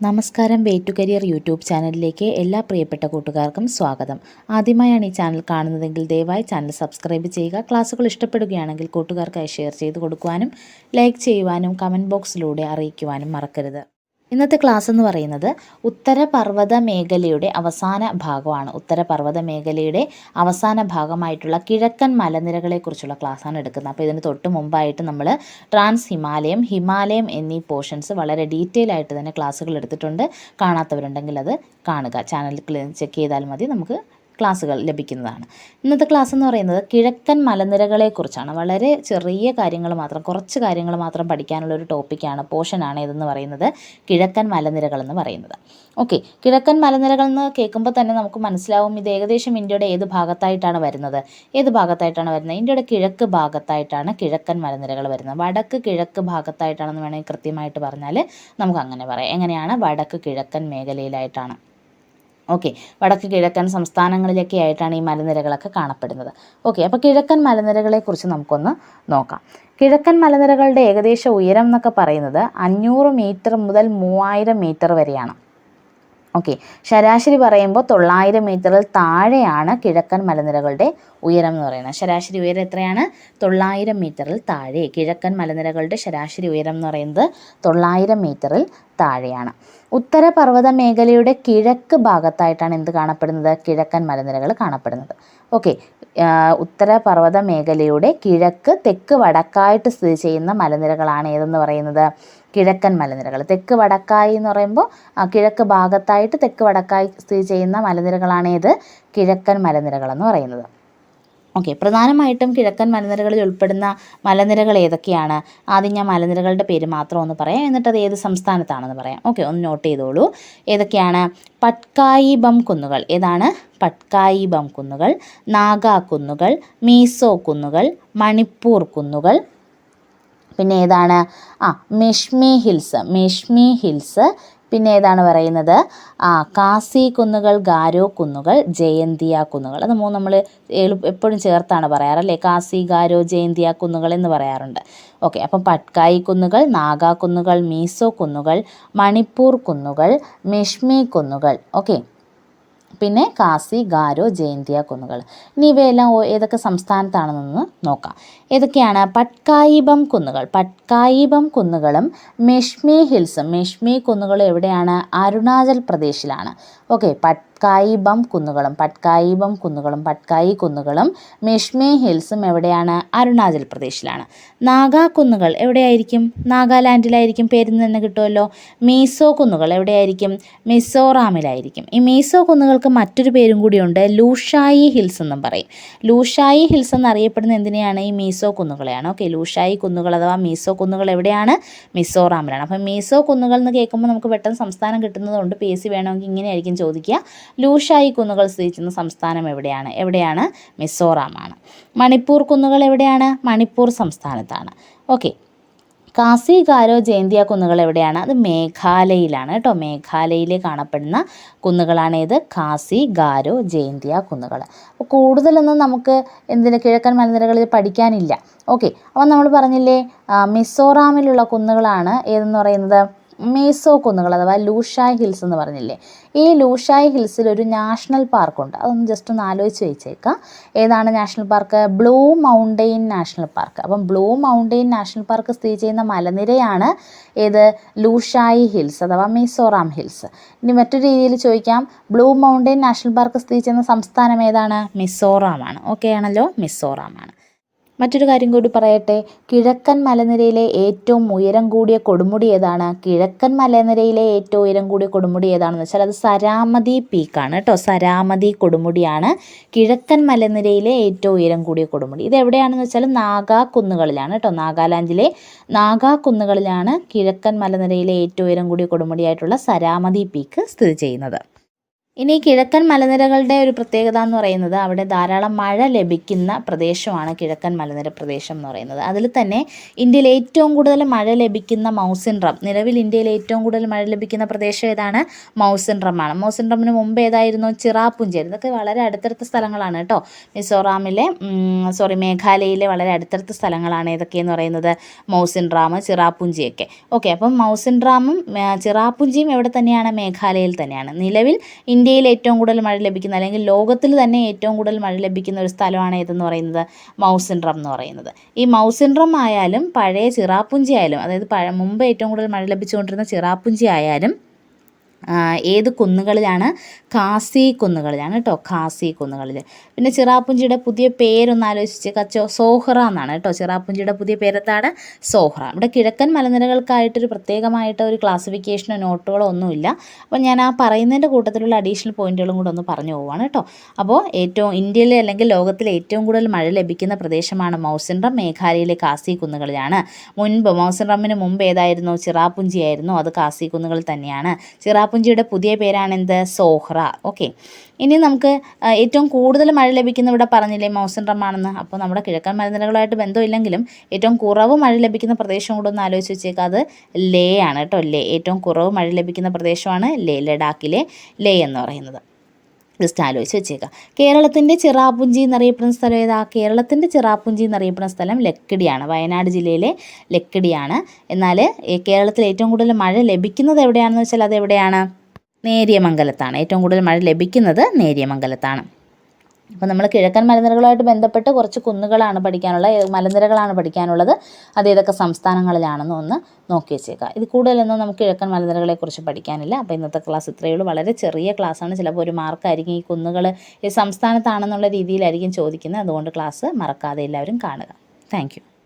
നമസ്കാരം way to career YouTube ചാനലിലേക്ക് എല്ലാ പ്രിയപ്പെട്ട കൂട്ടുകാർക്കും സ്വാഗതം. ആദ്യമായാണ് ഈ ചാനൽ കാണുന്നതെങ്കിൽ ദയവായി ചാനൽ സബ്സ്ക്രൈബ് ചെയ്യുക. ക്ലാസ്സുകൾ ഇഷ്ടപ്പെടുകയാണെങ്കിൽ കൂട്ടുകാർക്കായി ഷെയർ ചെയ്ത് കൊടുക്കുവാനും ലൈക്ക് ചെയ്യുവാനും കമന്റ് ബോക്സിലൂടെ അറിയിക്കുവാനും മറക്കരുത്. ഇന്നത്തെ ക്ലാസ് എന്ന് പറയുന്നത് ഉത്തരപർവത മേഖലയുടെ അവസാന ഭാഗമാണ്. ഉത്തരപർവത മേഖലയുടെ അവസാന ഭാഗമായിട്ടുള്ള കിഴക്കൻ മലനിരകളെക്കുറിച്ചുള്ള ക്ലാസ്സാണ് എടുക്കുന്നത്. അപ്പോൾ ഇതിന് തൊട്ട് മുമ്പായിട്ട് നമ്മൾ ട്രാൻസ് ഹിമാലയം ഹിമാലയം എന്നീ പോർഷൻസ് വളരെ ഡീറ്റെയിൽ ആയിട്ട് തന്നെ ക്ലാസ്സുകൾ എടുത്തിട്ടുണ്ട്. കാണാത്തവരുണ്ടെങ്കിൽ അത് കാണുക. ചാനൽ ചെക്ക് ചെയ്താൽ മതി. നമുക്ക് ക്ലാസ്സുകൾ ലഭിക്കുന്നതാണ്. ഇന്നത്തെ ക്ലാസ് എന്ന് പറയുന്നത് കിഴക്കൻ മലനിരകളെക്കുറിച്ചാണ്. വളരെ ചെറിയ കാര്യങ്ങൾ മാത്രം കുറച്ച് കാര്യങ്ങൾ മാത്രം പഠിക്കാനുള്ള ഒരു ടോപ്പിക്കാണ് പോർഷനാണ് ഇതെന്ന് പറയുന്നത് കിഴക്കൻ മലനിരകൾ എന്ന് പറയുന്നത്. ഓക്കെ കിഴക്കൻ മലനിരകൾ എന്ന് കേൾക്കുമ്പോൾ തന്നെ നമുക്ക് മനസ്സിലാവും ഇത് ഏകദേശം ഇന്ത്യയുടെ ഏത് ഭാഗത്തായിട്ടാണ് വരുന്നത്. ഏത് ഭാഗത്തായിട്ടാണ് വരുന്നത്? ഇന്ത്യയുടെ കിഴക്ക് ഭാഗത്തായിട്ടാണ് കിഴക്കൻ മലനിരകൾ വരുന്നത്. വടക്ക് കിഴക്ക് ഭാഗത്തായിട്ടാണെന്ന് വേണമെങ്കിൽ കൃത്യമായിട്ട് പറഞ്ഞാൽ നമുക്ക് അങ്ങനെ പറയാം. എങ്ങനെയാണ്? വടക്ക് കിഴക്കൻ മേഖലയിലായിട്ടാണ്. ഓക്കെ വടക്ക് കിഴക്കൻ സംസ്ഥാനങ്ങളിലൊക്കെ ആയിട്ടാണ് ഈ മലനിരകളൊക്കെ കാണപ്പെടുന്നത്. ഓക്കെ അപ്പോൾ കിഴക്കൻ മലനിരകളെക്കുറിച്ച് നമുക്കൊന്ന് നോക്കാം. കിഴക്കൻ മലനിരകളുടെ ഏകദേശ ഉയരം എന്നൊക്കെ പറയുന്നത് അഞ്ഞൂറ് മീറ്റർ മുതൽ മൂവായിരം മീറ്റർ വരെയാണ്. ഓക്കെ ശരാശരി പറയുമ്പോൾ തൊള്ളായിരം മീറ്ററിൽ താഴെയാണ് കിഴക്കൻ മലനിരകളുടെ ഉയരം എന്ന് പറയുന്നത്. ശരാശരി ഉയരം എത്രയാണ്? തൊള്ളായിരം മീറ്ററിൽ താഴെ. കിഴക്കൻ മലനിരകളുടെ ശരാശരി ഉയരം എന്ന് പറയുന്നത് തൊള്ളായിരം മീറ്ററിൽ താഴെയാണ്. ഉത്തര പർവത മേഖലയുടെ കിഴക്ക് ഭാഗത്തായിട്ടാണ് എന്ത് കാണപ്പെടുന്നത്? കിഴക്കൻ മലനിരകൾ കാണപ്പെടുന്നത്. ഓക്കെ ഉത്തര പർവത മേഖലയുടെ കിഴക്ക് തെക്ക് വടക്കായിട്ട് സ്ഥിതി ചെയ്യുന്ന മലനിരകളാണ് ഏതെന്ന് പറയുന്നത്? കിഴക്കൻ മലനിരകൾ. തെക്ക് വടക്കായി എന്ന് പറയുമ്പോൾ കിഴക്ക് ഭാഗത്തായിട്ട് തെക്ക് വടക്കായി സ്ഥിതി ചെയ്യുന്ന മലനിരകളാണ് ഏത്? കിഴക്കൻ മലനിരകൾ എന്ന് പറയുന്നത്. ഓക്കെ പ്രധാനമായിട്ടും കിഴക്കൻ മലനിരകളിൽ ഉൾപ്പെടുന്ന മലനിരകൾ ഏതൊക്കെയാണ്? ആദ്യം ഞാൻ മലനിരകളുടെ പേര് മാത്രം ഒന്ന് പറയാം എന്നിട്ട് അത് ഏത് സംസ്ഥാനത്താണെന്ന് പറയാം. ഓക്കെ ഒന്ന് നോട്ട് ചെയ്തോളൂ. ഏതൊക്കെയാണ്? പട്കായി ബം കുന്നുകൾ. ഏതാണ്? പട്കായി ബം കുന്നുകൾ നാഗാ കുന്നുകൾ മീസോ കുന്നുകൾ മണിപ്പൂർ കുന്നുകൾ പിന്നെ ഏതാണ്? ആ മെഷ്മി ഹിൽസ് മെഷ്മി ഹിൽസ്. പിന്നെ ഏതാണ് പറയുന്നത്? ആ കാസി കുന്നുകൾ ഗാരോ കുന്നുകൾ ജയന്തിയ കുന്നുകൾ. അത് മൂന്ന് നമ്മൾ എപ്പോഴും ചേർത്താണ് പറയാറല്ലേ? കാസി ഗാരോ ജയന്തിയ കുന്നുകൾ എന്ന് പറയാറുണ്ട്. ഓക്കെ അപ്പം പട്കായി കുന്നുകൾ നാഗാ കുന്നുകൾ മീസോ കുന്നുകൾ മണിപ്പൂർ കുന്നുകൾ മെഷ്മി കുന്നുകൾ. ഓക്കെ പിന്നെ കാസി ഗാരോ ജയന്തിയ കുന്നുകൾ. ഇനി ഇവയെല്ലാം ഏതൊക്കെ സംസ്ഥാനത്താണെന്നൊന്ന് നോക്കാം. ഏതൊക്കെയാണ്? പട്കായിബം കുന്നുകൾ. പട്കായിബം കുന്നുകളും മെഷ്മി ഹിൽസും. മെഷ്മി കുന്നുകളും എവിടെയാണ്? അരുണാചൽ പ്രദേശിലാണ്. ഓക്കെ പട്കായിബം കുന്നുകളും പട്കായിബം കുന്നുകളും പട്കായി കുന്നുകളും മെഷ്മേ ഹിൽസും എവിടെയാണ്? അരുണാചൽ പ്രദേശിലാണ്. നാഗാ കുന്നുകൾ എവിടെയായിരിക്കും? നാഗാലാൻഡിലായിരിക്കും പേരിൽ നിന്ന് കിട്ടുമല്ലോ മീസോ കുന്നുകൾ എവിടെയായിരിക്കും? മിസോറാമിലായിരിക്കും. ഈ മീസോ കുന്നുകൾക്ക് മറ്റൊരു പേരും കൂടിയുണ്ട് ലൂഷായി ഹിൽസ് എന്നും പറയും. ലൂഷായി ഹിൽസ് എന്നറിയപ്പെടുന്ന എന്തിനെയാണ്? ഈ മീസോ കുന്നുകളെയാണ്. ഓക്കെ ലൂഷായി കുന്നുകൾ അഥവാ മീസോ കുന്നുകൾ എവിടെയാണ്? മിസോറാമിലാണ്. അപ്പം മീസോ കുന്നുകൾ എന്ന് കേൾക്കുമ്പോൾ നമുക്ക് പെട്ടെന്ന് സംസ്ഥാനം കിട്ടുന്നതുകൊണ്ട് പി എസ് സി വേണമെങ്കിൽ ഇങ്ങനെയായിരിക്കും ചോദിക്കുക. ലൂഷായി കുന്നുകൾ സ്ഥിതി ചെയ്യുന്ന സംസ്ഥാനം എവിടെയാണ്? എവിടെയാണ്? മിസോറാമാണ്. മണിപ്പൂർ കുന്നുകൾ എവിടെയാണ്? മണിപ്പൂർ സംസ്ഥാനത്താണ്. ഓക്കെ. കാസി ഗാരോ ജയന്തിയ കുന്നുകൾ എവിടെയാണ്? അത് മേഘാലയയിലാണ് കേട്ടോ. മേഘാലയയിൽ കാണപ്പെടുന്ന കുന്നുകളാണ് ഇത് കാസി ഗാരോ ജയന്തിയ കുന്നുകൾ. അപ്പോൾ കൂടുതലൊന്നും നമുക്ക് എന്തിന് കിഴക്കൻ മലനിരകളിൽ പഠിക്കാനില്ല. ഓക്കെ. അപ്പോൾ നമ്മൾ പറഞ്ഞില്ലേ മിസോറാമിലുള്ള കുന്നുകളാണ് ഏതെന്ന് പറയുന്നത്? മീസോ കുന്നുകൾ അഥവാ ലൂഷായ് ഹിൽസ് എന്ന് പറഞ്ഞില്ലേ? ഈ ലൂഷായ് ഹിൽസിൽ ഒരു നാഷണൽ പാർക്കുണ്ട്. അതൊന്ന് ജസ്റ്റ് ഒന്ന് ആലോചിച്ച് വെച്ചേക്കാം. ഏതാണ് national park? Blue Mountain National Park. അപ്പം ബ്ലൂ മൗണ്ടെയിൻ നാഷണൽ പാർക്ക് സ്ഥിതി ചെയ്യുന്ന മലനിരയാണ് ഏത്? ലൂഷായി ഹിൽസ് അഥവാ മിസോറാം ഹിൽസ്. ഇനി മറ്റൊരു രീതിയിൽ ചോദിക്കാം. ബ്ലൂ മൗണ്ടെയിൻ നാഷണൽ പാർക്ക് സ്ഥിതി ചെയ്യുന്ന സംസ്ഥാനം ഏതാണ്? മിസോറാമാണ്. ഓക്കെ ആണല്ലോ? മിസോറാമാണ്. മറ്റൊരു കാര്യം കൂടി പറയട്ടെ. കിഴക്കൻ മലനിരയിലെ ഏറ്റവും ഉയരം കൂടിയ കൊടുമുടി ഏതാണ്? കിഴക്കൻ മലനിരയിലെ ഏറ്റവും ഉയരം കൂടിയ കൊടുമുടി ഏതാണെന്ന് വെച്ചാൽ അത് സരാമതി പീക്കാണ് കേട്ടോ. സരാമതി കൊടുമുടിയാണ് കിഴക്കൻ മലനിരയിലെ ഏറ്റവും ഉയരം കൂടിയ കൊടുമുടി. ഇത് എവിടെയാണെന്ന് വെച്ചാൽ നാഗാ കുന്നുകളിലാണ് കേട്ടോ. നാഗാലാൻഡിലെ നാഗാ കുന്നുകളിലാണ് കിഴക്കൻ മലനിരയിലെ ഏറ്റവും ഉയരം കൂടിയ കൊടുമുടിയായിട്ടുള്ള സരാമതി പീക്ക് സ്ഥിതി ചെയ്യുന്നത്. ഇനി കിഴക്കൻ മലനിരകളുടെ ഒരു പ്രത്യേകത എന്ന് പറയുന്നത് അവിടെ ധാരാളം മഴ ലഭിക്കുന്ന പ്രദേശമാണ് കിഴക്കൻ മലനിര പ്രദേശം എന്ന് പറയുന്നത്. അതിൽ തന്നെ ഇന്ത്യയിൽ ഏറ്റവും കൂടുതൽ മഴ ലഭിക്കുന്ന മൗസിൻ റം നിലവിൽ ഇന്ത്യയിൽ ഏറ്റവും കൂടുതൽ മഴ ലഭിക്കുന്ന പ്രദേശം ഏതാണ്? മൗസിൻ മൗസിൻറമിന് മുമ്പ് ഏതായിരുന്നു? ചിറാപ്പുഞ്ചേരി ഇതൊക്കെ വളരെ അടുത്തടുത്ത സ്ഥലങ്ങളാണ് കേട്ടോ. മിസോറാമിലെ സോറി മേഘാലയയിലെ വളരെ അടുത്തടുത്ത സ്ഥലങ്ങളാണ് ഏതൊക്കെയെന്ന് പറയുന്നത് മൗസിൻ ചിറാപ്പുഞ്ചിയൊക്കെ ഓക്കെ അപ്പം മൗസിൻ ചിറാപ്പുഞ്ചിയും എവിടെ തന്നെയാണ്? മേഘാലയയിൽ തന്നെയാണ്. നിലവിൽ ഇന്ത്യയിൽ ഏറ്റവും കൂടുതൽ മഴ ലഭിക്കുന്ന അല്ലെങ്കിൽ ലോകത്തിൽ തന്നെ ഏറ്റവും കൂടുതൽ മഴ ലഭിക്കുന്ന ഒരു സ്ഥലമാണ് ഏതെന്ന് പറയുന്നത് മൗസിൻഡ്രം എന്ന് പറയുന്നത്. ഈ മൗസിൻഡ്രം ആയാലും പഴയ ചിറാപ്പുഞ്ചി ആയാലും അതായത് പഴ മുമ്പ് ഏറ്റവും കൂടുതൽ മഴ ലഭിച്ചുകൊണ്ടിരുന്ന ചിറാപ്പുഞ്ചി ആയാലും ഏത് കുന്നുകളിലാണ്? കാസി കുന്നുകളിലാണ് കേട്ടോ ഖാസി കുന്നുകളിൽ പിന്നെ ചിറാപ്പുഞ്ചിയുടെ പുതിയ പേരൊന്ന് ആലോചിച്ച് കച്ചോ സോഹ്റ എന്നാണ് കേട്ടോ. ചിറാപ്പുഞ്ചിയുടെ പുതിയ പേരത്താണ് സോഹ്റ. ഇവിടെ കിഴക്കൻ മലനിരകൾക്കായിട്ടൊരു പ്രത്യേകമായിട്ട് ഒരു ക്ലാസിഫിക്കേഷനോ നോട്ടുകളോ ഒന്നുമില്ല. അപ്പോൾ ഞാൻ ആ പറയുന്നതിന്റെ കൂട്ടത്തിലുള്ള അഡീഷണൽ പോയിന്റുകളും കൂടെ ഒന്ന് പറഞ്ഞു പോവാണ് കേട്ടോ. അപ്പോൾ ഏറ്റവും ഇന്ത്യയിലെ അല്ലെങ്കിൽ ലോകത്തിലെ ഏറ്റവും കൂടുതൽ മഴ ലഭിക്കുന്ന പ്രദേശമാണ് മൗസിൻറം മേഘാലയയിലെ കാസി കുന്നുകളിലാണ്. മുൻപ് മൗസിൻറമ്മിന് മുമ്പ് ഏതായിരുന്നു? ചിറാപ്പുഞ്ചി ആയിരുന്നു അത് കാസി കുന്നുകളിൽ തന്നെയാണ്. ചിറാപ്പുഞ്ചിയുടെ പുതിയ പേരാണെന്ത്? സോഹ്ര ഓക്കെ. ഇനി നമുക്ക് ഏറ്റവും കൂടുതൽ മഴ ലഭിക്കുന്ന ഇവിടെ പറഞ്ഞില്ലേ മൗസൻ റമ്മാണെന്ന് അപ്പോൾ നമ്മുടെ കിഴക്കൻ മലനിരകളായിട്ട് ബന്ധമില്ലെങ്കിലും ഏറ്റവും കുറവ് മഴ ലഭിക്കുന്ന പ്രദേശം കൂടെ ഒന്ന് ആലോചിച്ച് വെച്ചേക്കുക അത് ലേ ആണ് കേട്ടോ ലേ. ഏറ്റവും കുറവ് മഴ ലഭിക്കുന്ന പ്രദേശമാണ് ലേ ലഡാക്കിലെ ലേ എന്ന് പറയുന്നത്. ജസ്റ്റ് ആലോചിച്ച് വെച്ചേക്കാം. കേരളത്തിന്റെ ചിറാപുഞ്ചി എന്നറിയപ്പെടുന്ന സ്ഥലം ഏതാ? കേരളത്തിന്റെ ചിറാപുഞ്ചി എന്നറിയപ്പെടുന്ന സ്ഥലം ലക്കിടിയാണ്. വയനാട് ജില്ലയിലെ ലക്കിടിയാണ്. എന്നാൽ കേരളത്തിൽ ഏറ്റവും കൂടുതൽ മഴ ലഭിക്കുന്നത് എവിടെയാണെന്ന് വെച്ചാൽ അത് എവിടെയാണ് നേര്യമംഗലത്താണ്. ഏറ്റവും കൂടുതൽ മഴ ലഭിക്കുന്നത് നേര്യമംഗലത്താണ്. അപ്പോൾ നമ്മൾ കിഴക്കൻ മലനിരകളുമായിട്ട് ബന്ധപ്പെട്ട് കുറച്ച് കുന്നുകളാണ് പഠിക്കാനുള്ള മലനിരകളാണ് പഠിക്കാനുള്ളത്. അത് ഏതൊക്കെ സംസ്ഥാനങ്ങളിലാണെന്ന് ഒന്ന് നോക്കി വെച്ചേക്കാം. ഇത് കൂടുതലൊന്നും നമുക്ക് കിഴക്കൻ മലനിരകളെക്കുറിച്ച് പഠിക്കാനില്ല. അപ്പോൾ ഇന്നത്തെ ക്ലാസ് ഇത്രയേ ഉള്ളൂ. വളരെ ചെറിയ ക്ലാസ്സാണ് ചിലപ്പോൾ ഒരു മാർക്കായിരിക്കും ഈ കുന്നുകൾ ഈ സംസ്ഥാനത്താണെന്നുള്ള രീതിയിലായിരിക്കും ചോദിക്കുന്നത്. അതുകൊണ്ട് ക്ലാസ് മറക്കാതെ എല്ലാവരും കാണുക. താങ്ക്